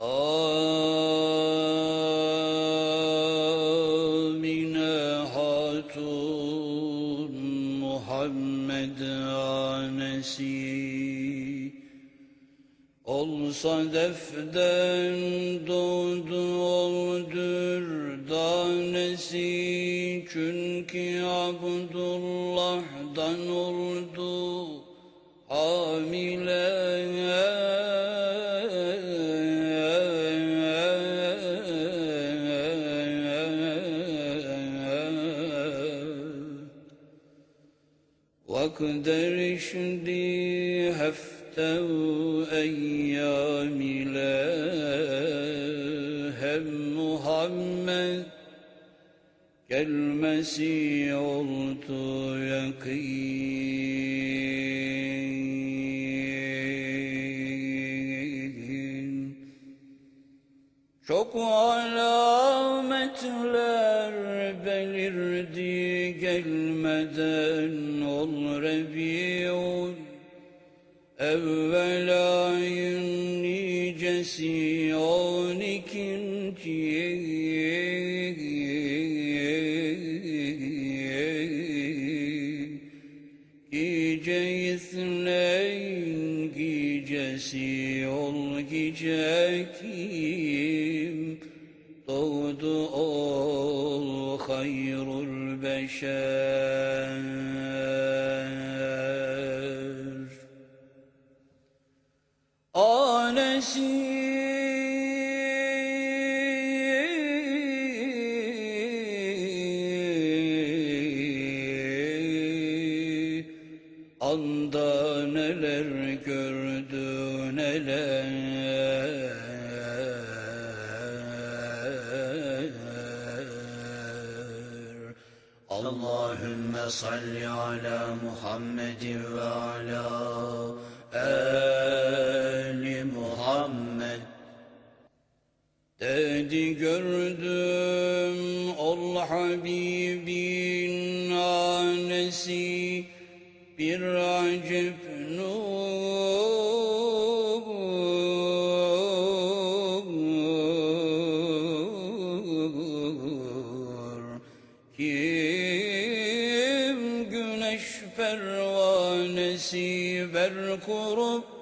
Amine Muhammed anesi. Olsa defden doğdu oldur danesi. Çünkü Abdullah'dan oldu وقدر شدي هفته أيام لهم محمد كالمسيح oldu yakin Çok alametler ikinci Gece isneyn ol gece kim Doğdu ol hayrul beşer Anda neler gördü neler? Allahümme salli ala Muhammed ve ala Ali Muhammed. Dedi gördüm ol Habibin acep nur Kim güneş pervanesi ber kurup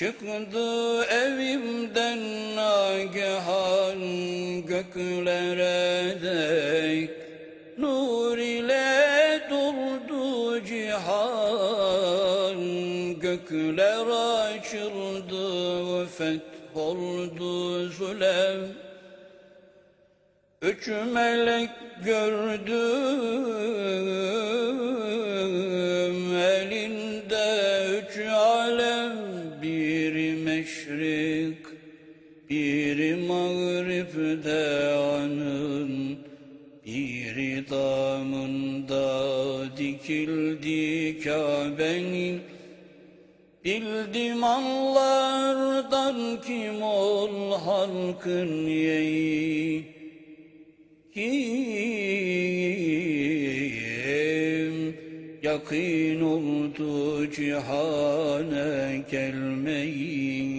Çıktı evimden nagehan göklere dek. Nur Gökler açıldı ve fetholdu zulem Üç melek gördüm Bildim anlardan kim ol halkın yeği kim yakin oldu cihana gelmeyi.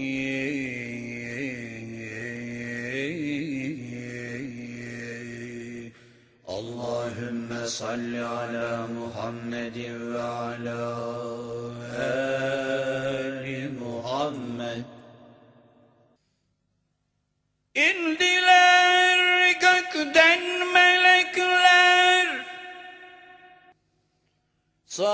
Allahümme salli ala Muhammedin ve ala So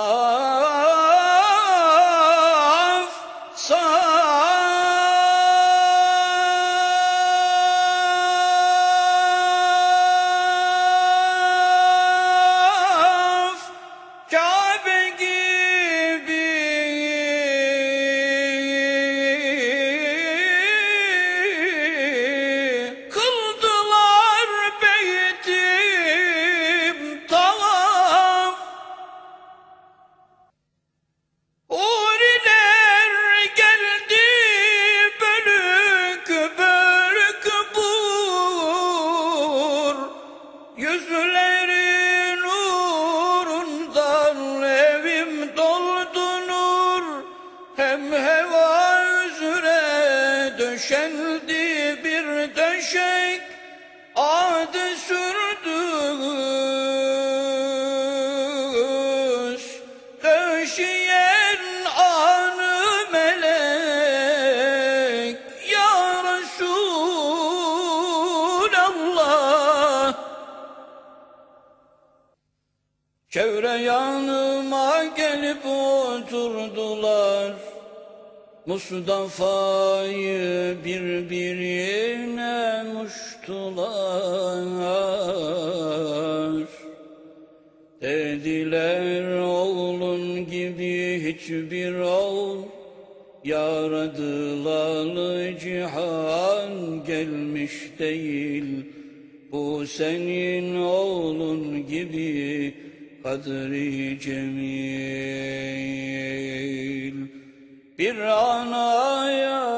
Döşeyen anı melek Ya Resulallah. Çevre yanıma gelip oturdular Mustafa'yı birbirine muştular. Dediler oğlun gibi hiçbir oğul Yaradılalı cihan gelmiş değil. Bu senin oğlun gibi kadri cemil Bir anaya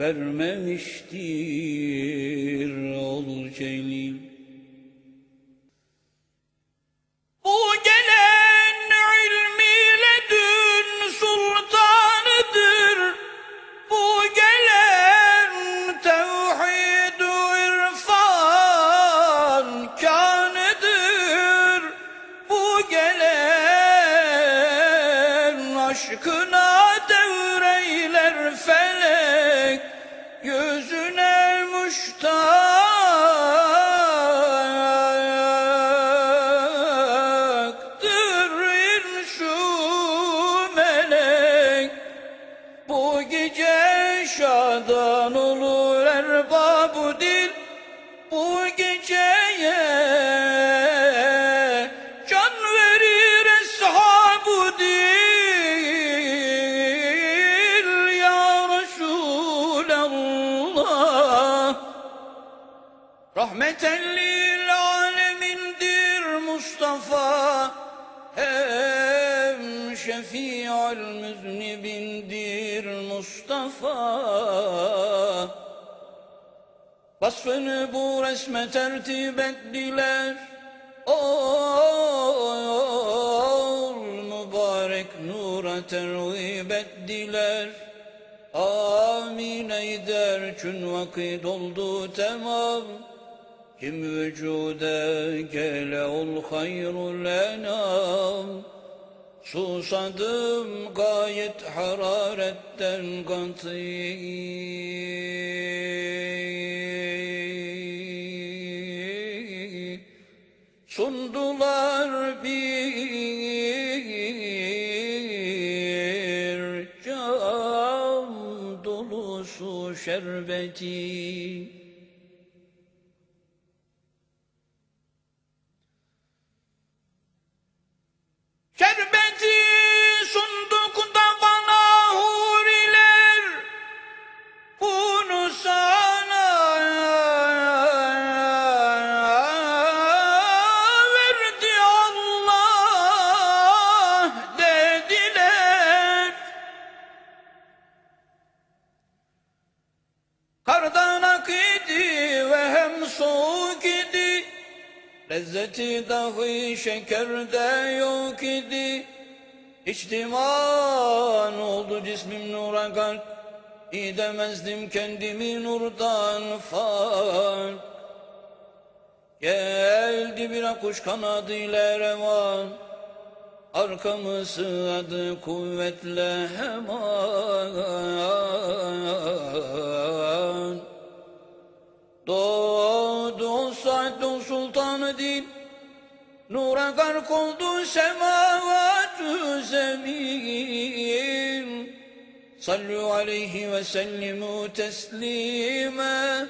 vermemiştir ol celil Mustafa. Vasfını bu resme tertip ettiler. Ol mübarek nura terhib ettiler. Amin eyder çün vakit oldu tamam Kim vücude gele ol hayrul enam Susadım gayet hararetten kat'i Sundular bir cam dolusu Şerbeti soğuk idi Lezzeti dahi şekerde yok idi. İçtiman oldu cismim nura gark İdemezdim kendimi nurdan fark Geldi bir akuş kanadıyla revan. Arkamı sığadı kuvvetle hemen o sultanı din Nura gark oldu semavatü zemin Sallu aleyhi ve sellimu teslime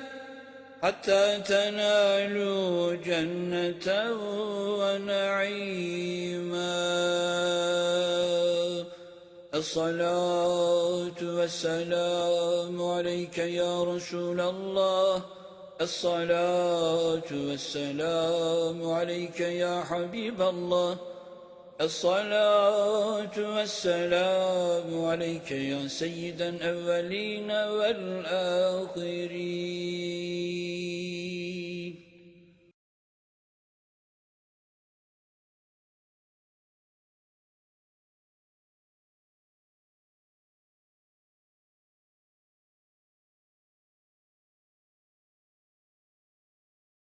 Hatta tenalu cennete ve naima الصلاة والسلام عليك يا رسول الله الصلاة والسلام عليك يا حبيب الله. الصلاة والسلام عليك يا سيد الأولين والآخرين.